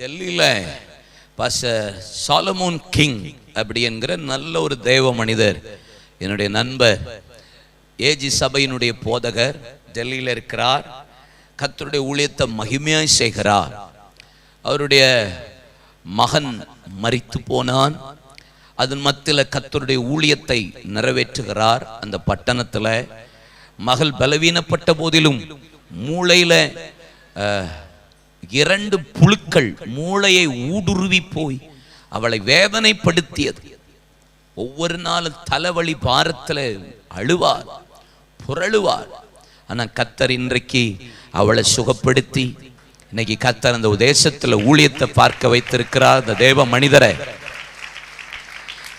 டெல்லியில் பாச Solomon king அப்படி என்கிற நல்ல ஒரு தெய்வ மனிதர். என்னுடைய நண்பர் ஏஜி சபையினுடைய போதகர் டெல்லியில் இருக்கிறார். கத்தருடைய ஊழியத்தை மகிமையாய் செய்கிறார். அவருடைய மகன் மறித்து போனான். அதன் மத்தியில் கத்தருடைய ஊழியத்தை நிறைவேற்றுகிறார் அந்த பட்டணத்தில். மகள் பலவீனப்பட்ட போதிலும் மூளையில் இரண்டு புழுக்கள் மூளையை ஊடுருவி போய் அவளை வேதனைப்படுத்தியது. ஒவ்வொரு நாளும் தலைவலி பாரத்தில் அழுவார் புரழுவார் ஆனா கத்தர் இன்றைக்கு அவளை சுகப்படுத்தி இன்னைக்கு கத்தர் அந்த தேசத்துல ஊழியத்தை பார்க்க வைத்திருக்கிறார் அந்த தேவ மனிதரை.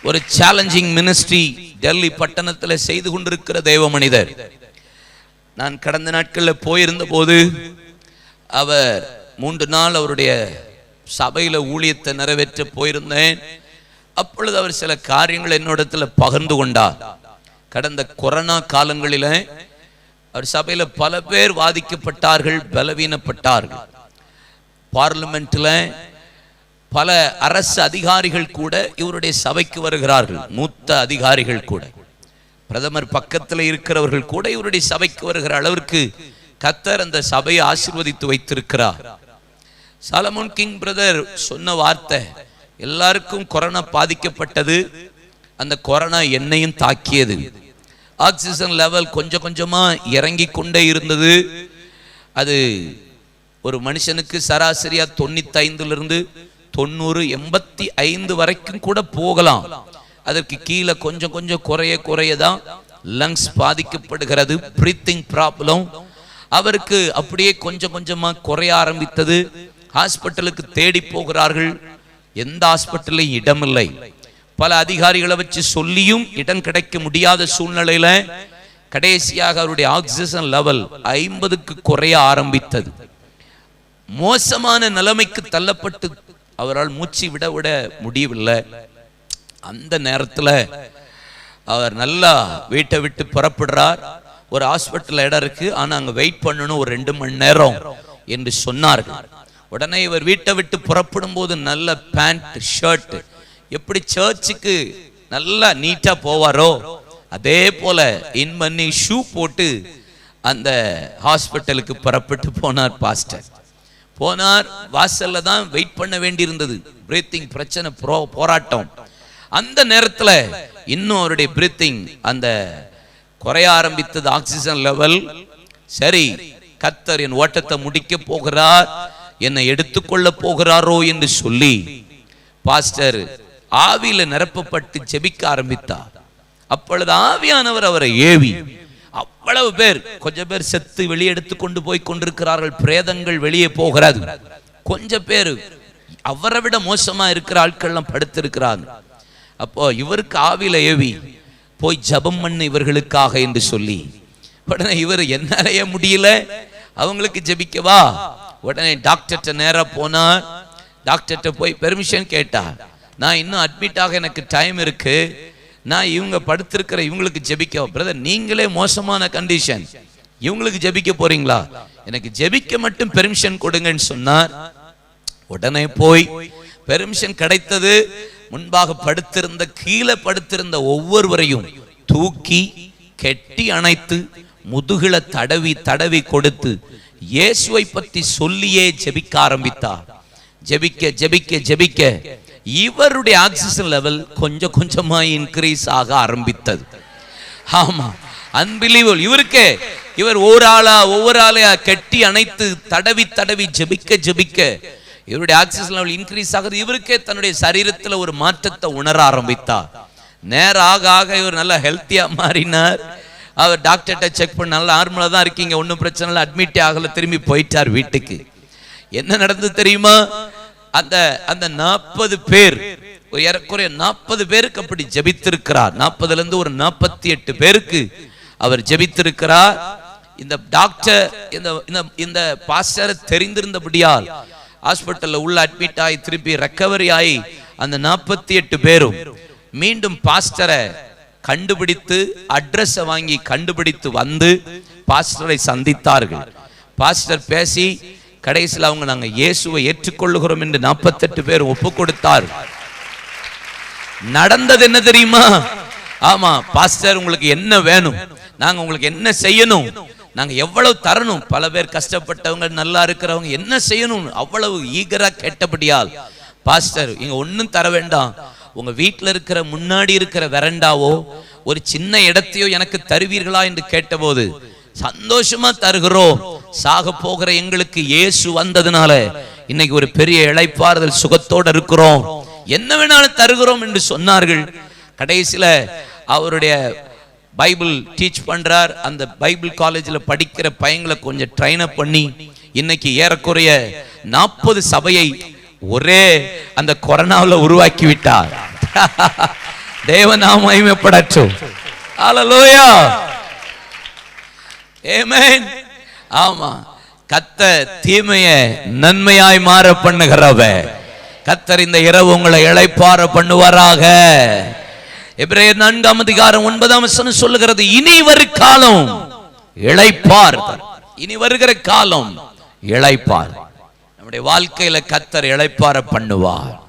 ஒரு சேலஞ்சிங் மினிஸ்ட்ரி டெல்லி பட்டணத்தில் செய்து கொண்டிருக்கிற தேவ மனிதர். நான் கடந்த நாட்களில் போயிருந்த போது அவர் மூன்று நாள் அவருடைய சபையில ஊழியத்தை நிறைவேற்ற போயிருந்தேன். அப்பொழுது அவர் சில காரியங்கள் என்னோடத்தில் பகிர்ந்து கொண்டார். கடந்த கொரோனா காலங்களில அவர் சபையில பல பேர் வாதிக்கப்பட்டார்கள் பலவீனப்பட்டார்கள். பார்லிமெண்ட்டில் பல அரசு அதிகாரிகள் கூட இவருடைய சபைக்கு வருகிறார்கள் மூத்த அதிகாரிகள் கூட. பிரதமர் பக்கத்தில் இருக்கிறவர்கள் கூட இவருடைய சபைக்கு வருகிற அளவிற்கு கத்தர் அந்த சபையை ஆசிர்வதித்து வைத்திருக்கிறார். சாலமோன் கிங் பிரதர் சொன்ன வார்த்தை எல்லாருக்கும் கொரோனா பாதிக்கப்பட்டது. அந்த கொரோனா என்னையும் தாக்கியது. ஆக்சிஜன் லெவல் கொஞ்சம் கொஞ்சமாக இறங்கி கொண்டே இருந்தது. அது ஒரு மனுஷனுக்கு சராசரியாக தொண்ணூத்தைந்துலேருந்து இருந்து தொண்ணூறு எண்பத்தி ஐந்து வரைக்கும் கூட போகலாம். அதற்கு கீழே கொஞ்சம் கொஞ்சம் குறைய குறைய தான் லங்ஸ் பாதிக்கப்படுகிறது பிரீத்திங் ப்ராப்ளம் அவருக்கு அப்படியே கொஞ்சம் கொஞ்சமாக குறைய ஆரம்பித்தது. ஹாஸ்பிட்டலுக்கு தேடி போகிறார்கள். எந்த ஹாஸ்பிட்டலையும் இடமில்லை. பல அதிகாரிகளை வச்சு சொல்லியும் இடம் கிடைக்க முடியாத சூழ்நிலையில கடைசியாக அவருடைய ஆக்சிஜன் லெவல் ஐம்பதுக்கு குறைய ஆரம்பித்தது. மோசமான நிலைமைக்கு தள்ளப்பட்டு அவரால் மூச்சு விட விட முடியவில்லை. அந்த நேரத்துல அவர் நல்லா வீட்டை விட்டு புறப்படுறார். ஒரு ஹாஸ்பிட்டல் இடம் இருக்கு. ஆனா அங்க வெயிட் பண்ணணும் ஒரு ரெண்டு மணி நேரம் என்று சொன்னார்கள். உடனே இவர் வீட்டை விட்டு புறப்படும் போது நல்ல பேண்ட் ஷர்ட் எப்படி சர்ச்சுக்கு நல்லா நீட்டா போவாரோ அதே போல இன் பண்ணி ஷூ போட்டு அந்த ஹாஸ்பிட்டலுக்கு புறப்பட்டு போனார் பாஸ்டர் போனார் வாசல்ல தான் வெயிட் பண்ண வேண்டியிருந்தது. பிரீத்திங் பிரச்சனை ப்ரோ போராட்டம். அந்த நேரத்தில் இன்னும் அவருடைய பிரீத்திங் அந்த குறைய ஆரம்பித்தது ஆக்சிஜன் லெவல் சரி கத்தர் என் ஓட்டத்தை முடிக்க போகிறார். என்னை எடுத்துக்கொள்ள போகிறாரோ என்று சொல்லி பாஸ்டர் ஆவியில நிரப்பப்பட்டு ஜெபிக்க ஆரம்பித்தார். அப்பொழுது ஆவியானவர் அவரை ஏவி அவ்வளவு பேர் கொஞ்சம் பேர் செத்து வெளியே எடுத்து கொண்டு போய் கொண்டிருக்கிறார்கள் பிரேதங்கள் வெளியே போகிறது. கொஞ்ச பேர் அவரை விட மோசமா இருக்கிற ஆட்கள்லாம் படுத்திருக்கிறாங்க. அப்போ இவருக்கு ஆவியில ஏவி போய் ஜெபம் பண்ணு இவர்களுக்காக என்று சொல்லி உடனே இவர் என்னாலயே முடியல அவங்களுக்கு ஜெபிக்கவா? உடனே டாக்டர்கிட்ட நேராக போனால் டாக்டர்கிட்ட போய் பெர்மிஷன் கேட்டா நான் இன்னும் அட்மிட் ஆக எனக்கு டைம் இருக்குது நான் இவங்க படுத்திருக்கிற இவங்களுக்கு ஜெபிக்க பிரதர் நீங்களே மோசமான கண்டிஷன் இவங்களுக்கு ஜெபிக்க போறீங்களா? எனக்கு ஜெபிக்க மட்டும் பெர்மிஷன் கொடுங்கன்னு சொன்னார். உடனே போய் பெர்மிஷன் கிடைத்தது. முன்பாக படுத்திருந்த கீழே படுத்திருந்த ஒவ்வொருவரையும் தூக்கி கெட்டி அணைத்து முதுகில தடவி தடவி கொடுத்து இயேசுவை பத்தி சொல்லியே ஜெபிக்க ஆரம்பித்தார் ஜெபிக்க ஜெபிக்க ஜெபிக்க. இவருடைய ஆக்சிஜன் லெவல் கொஞ்சம் கொஞ்சமா இன்க்ரீஸ் ஆக ஆரம்பித்தது. ஆமா அன்பிலீவல் இவருக்கே இவர் ஒரு ஆளா ஒவ்வொரு ஆளையா கெட்டி அணைத்து தடவி தடவி ஜெபிக்க ஜெபிக்க இவருடைய ஆக்சிஜன் லெவல் இன்க்ரீஸ் ஆகுது. இவருக்கே தன்னுடைய சரீரத்துல ஒரு மாற்றத்தை உணர ஆரம்பித்தார் நேரம் ஆக ஆக இவர் நல்லா ஹெல்த்தியா மாறினார். அவர் டாக்டர்கிட்ட செக் பண்ண நல்லா நார்மலாக தான் இருக்கீங்க ஒன்றும் பிரச்சனை இல்லை அட்மிட் ஆகலை திரும்பி போயிட்டார் வீட்டுக்கு. என்ன நடந்தது தெரியுமா? அந்த அந்த நாற்பது பேர் ஒரு ஏறக்குறைய நாற்பது பேருக்கு அப்படி ஜெபித்திருக்கிறார். நாற்பதுலேருந்து ஒரு நாற்பத்தி எட்டு பேருக்கு அவர் ஜெபித்திருக்கிறார். இந்த டாக்டர் இந்த இந்த இந்த பாஸ்டர் தெரிந்திருந்தபடியால் ஹாஸ்பிட்டலில் உள்ள அட்மிட் ஆகி திருப்பி ரெக்கவரி ஆகி அந்த நாற்பத்தி எட்டு பேரும் மீண்டும் பாஸ்டரை கண்டுபிடித்து அட்ரஸை வாங்கி கண்டுபிடித்து வந்து பாஸ்டரை சந்தித்தார்கள். பாஸ்டர் பேசி கடைசியில் அவங்க நாங்க இயேசுவை ஏற்றுக்கொள்ளுகிறோம் என்று நாற்பத்தெட்டு பேர் ஒப்பு கொடுத்தார். நடந்தது என்ன தெரியுமா? ஆமா பாஸ்டர் உங்களுக்கு என்ன வேணும்? நாங்க உங்களுக்கு என்ன செய்யணும்? நாங்க எவ்வளவு தரணும்? பல பேர் கஷ்டப்பட்டவங்க நல்லா இருக்கிறவங்க என்ன செய்யணும் அவ்வளவு ஈகரா கேட்டபடியால் பாஸ்டர் இங்க ஒண்ணும் தர வேண்டாம். உங்க வீட்டில் இருக்கிற முன்னாடி இருக்கிற வெரண்டாவோ ஒரு சின்ன இடத்தையோ எனக்கு தருவீர்களா என்று கேட்டபோது சந்தோஷமா தருகிறோம் சாக போகிற எங்களுக்கு இயேசு வந்ததுனால இன்னைக்கு ஒரு பெரிய இழைப்பாறுதல் சுகத்தோட இருக்கிறோம். என்ன வேணாலும் தருகிறோம் என்று சொன்னார்கள். கடைசியில அவருடைய பைபிள் டீச் பண்றார். அந்த பைபிள் காலேஜில் படிக்கிற பையங்களை கொஞ்சம் ட்ரைன் அப் பண்ணி இன்னைக்கு ஏறக்குறைய நாற்பது சபையை ஒரே அந்த கொரோனாவில் உருவாக்கி விட்டார். தேவநாம மகிமைப்படட்டும் ஹalleluya ஏமேன் ஆமா. கத்த தீமைய நன்மையாய் மாற பண்ணுகிறவ கத்தர் இந்த இரவு உங்களை இழைப்பார பண்ணுவாராக. எபிரேயர் நான்காம் அதிகாரம் ஒன்பதாம் வசனம் சொல்லுகிறது இனி வரு காலம் இளைப்பார். இனி வருகிற காலம் இளைப்பார். நம்முடைய வாழ்க்கையில கத்தர் இளைப்பார பண்ணுவார்.